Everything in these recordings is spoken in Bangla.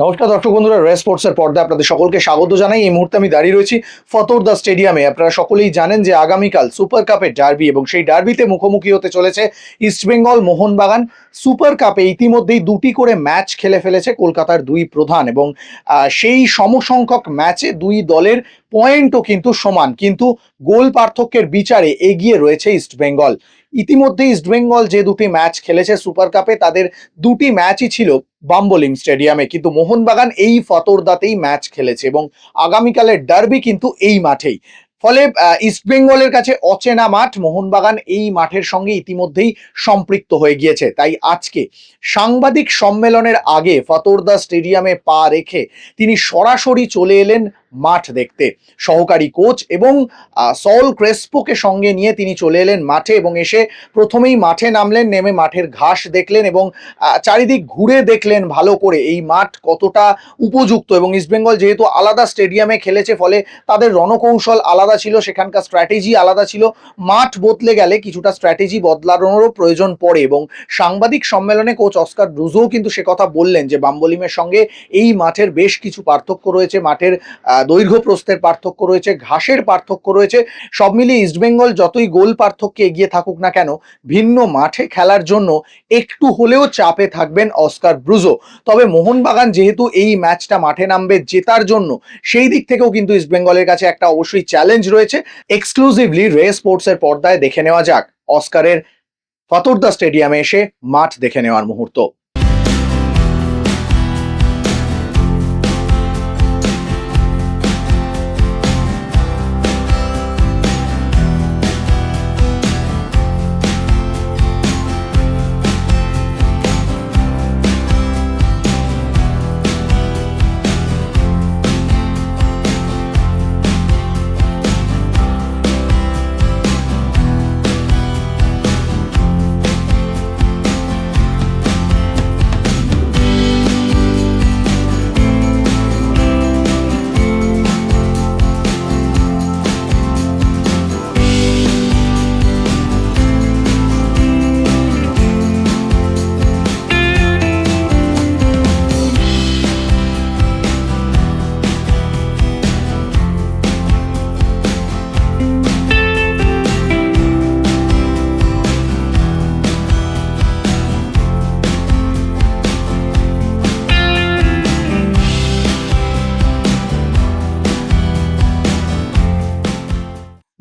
নমস্কার দর্শক বন্ধুরা রে স্পোর্টসের পর্দায় আপনাদের সকলকে স্বাগত জানাই। এই মুহূর্তে আমি দাঁড়িয়ে রয়েছি ফতোরদা স্টেডিয়ামে। আপনারা সকলেই জানেন যে আগামীকাল সুপার কাপের ডার্বি এবং সেই ডার্বিতে মুখোমুখি হতে চলেছে ইস্টবেঙ্গল মোহনবাগান। সুপার কাপে ইতিমধ্যেই দুটি করে ম্যাচ খেলে ফেলেছে কলকাতার দুই প্রধান এবং সেই সমসংখ্যক ম্যাচে দুই দলের পয়েন্টও কিন্তু সমান, কিন্তু গোল পার্থক্যের বিচারে এগিয়ে রয়েছে ইস্টবেঙ্গল ইতিমধ্যে ইস্টবেঙ্গল যে দুটি ম্যাচ খেলেছে সুপার কাপে তাদের দুটি ম্যাচই ছিল বাম্বলিং স্টেডিয়ামে কিন্তু মোহনবাগান এই ফতোরদাতেই ম্যাচ খেলেছে এবং আগামীকালের ডার্বি কিন্তু এই মাঠেই। ফলে ইস্টবেঙ্গলের কাছে অচেনা মাঠ, মোহনবাগান এই মাঠের সঙ্গে ইতিমধ্যেই সম্পৃক্ত হয়ে গিয়েছে। তাই আজকে সাংবাদিক সম্মেলনের আগে ফতোরদা স্টেডিয়ামে পা রেখে তিনি সরাসরি চলে এলেন মাঠ দেখতে। সহকারী কোচ এবং সল ক্রেসপোকে সঙ্গে নিয়ে তিনি চলে এলেন মাঠে এবং এসে প্রথমেই মাঠে নামলেন, নেমে মাঠের ঘাস দেখলেন এবং চারিদিক ঘুরে দেখলেন ভালো করে। এই মাঠ কতটা উপযুক্ত এবং ইস্টবেঙ্গল যেহেতু আলাদা স্টেডিয়ামে খেলেছে, ফলে তাদের রণকৌশল আলাদা ছিল, সেখানকার স্ট্র্যাটেজি আলাদা ছিল। মাঠ বদলে গেলে কিছুটা স্ট্র্যাটেজি বদলানোরও প্রয়োজন পড়ে এবং সাংবাদিক সম্মেলনে কোচ অস্কার ব্রুজোও কিন্তু সে কথা বললেন যে বাম্বলিমের সঙ্গে এই মাঠের বেশ কিছু পার্থক্য রয়েছে। মাঠের দৈর্ঘ্য প্রস্থের পার্থক্য রয়েছে, ঘাসের পার্থক্য রয়েছে, সব মিলিয়ে ইস্টবেঙ্গল যতই গোল পার্থক্যে এগিয়ে থাকুক না কেন, ভিন্ন মাঠে খেলার জন্য একটু হলেও চাপে থাকবেন অস্কার ব্রুজো। তবে মোহনবাগান যেহেতু এই ম্যাচটা মাঠে নামবে জেতার জন্য, সেই দিক থেকেও কিন্তু ইস্টবেঙ্গলের কাছে একটা অবশ্যই চ্যালেঞ্জ রয়েছে। এক্সক্লুসিভলি রে স্পোর্টসের পর্দায় দেখে নেওয়া যাক। অস্কারের ফতোরদা স্টেডিয়ামে এসে মাঠ দেখে নেওয়ার মুহূর্ত।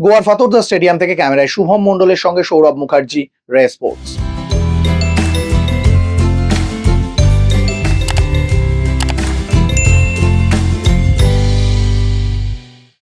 গোয়ার ফাতুরদা স্টেডিয়াম থেকে ক্যামেরায় শুভম মন্ডলের সঙ্গে সৌরভ মুখার্জি রে স্পোর্টস।